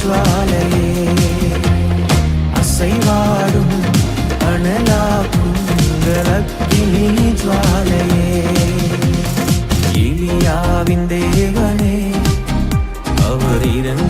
ஜுவாலையே. அசைவாடும் அனலாக்கும் எங்கள் ஜுவாலையே. தேவனே அவர் இறங்கிடும்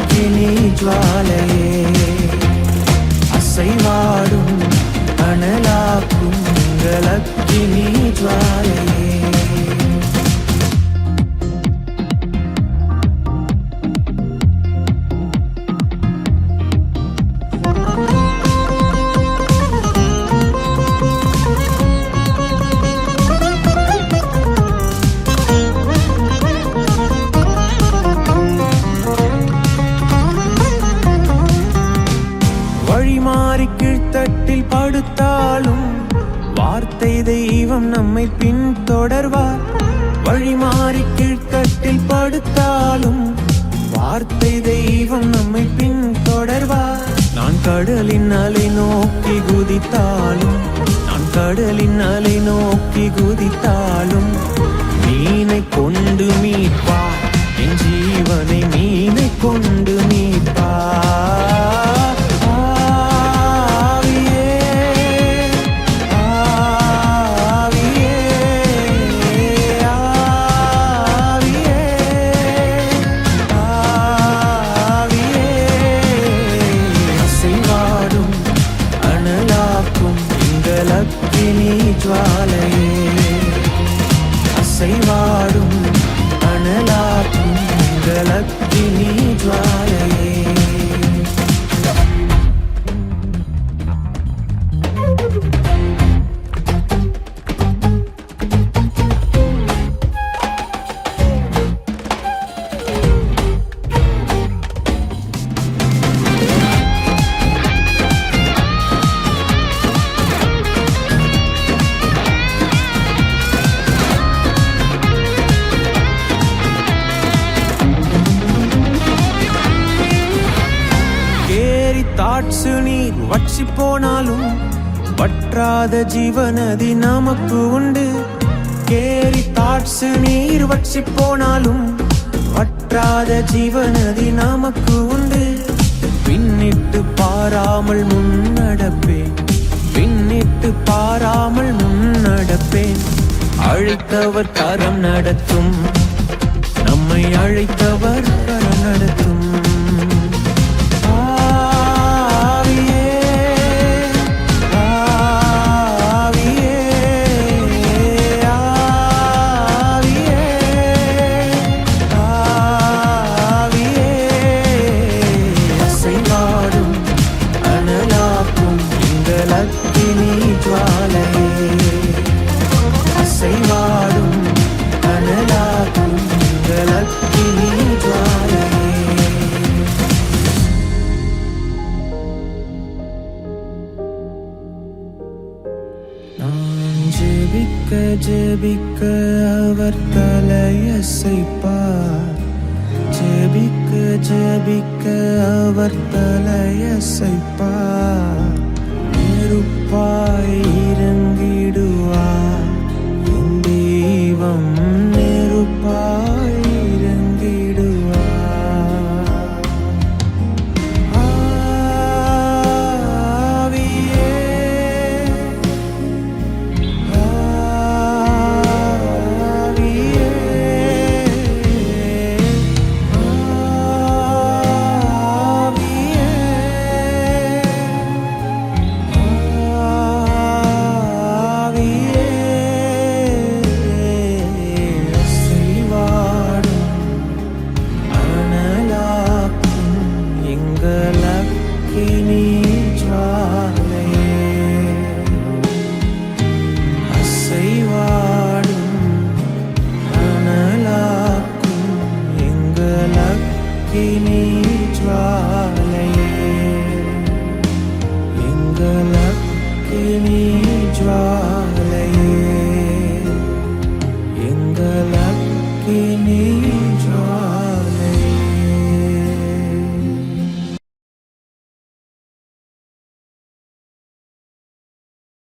அக்கினி ஜுவாலையே. அசைவாடும் அனலாக்கும் எங்கள் அக்கினி ஜுவாலையே. தெய்வம் நம்மை பின்தொடர்வார். வழிமாறி கீழ்த்தட்டில் படுத்தாலும் வார்த்தை தெய்வம் நம்மை பின்தொடர்வார். நான் கடலின் அலை நோக்கி குதித்தாலும் நான் கடலின் அலை நோக்கி குதித்தாலும் அசைவாடும் அனலாக்கும் எங்கள் வற்று நீர் வற்றி போனாலும் வற்றாத ஜீவனதி நமக்கு உண்டு. கேரி தாட்சு நீர் வற்றி போனாலும் வற்றாத ஜீவனதி நமக்கு உண்டு. பின்னிட்டு பாராமல் முன்னடப்பேன் பின்னிட்டு பாராமல் முன்னடப்பேன் அழைத்தவர் தரம் நடத்தும். நம்மை அழைத்தவர் தரம் நடத்தும். ஜெபிக்க அவர் தலையசைப்பார் ஜெபிக்க ஜெபிக்க அவர் தலையசைப்பார் நெருப்பாய்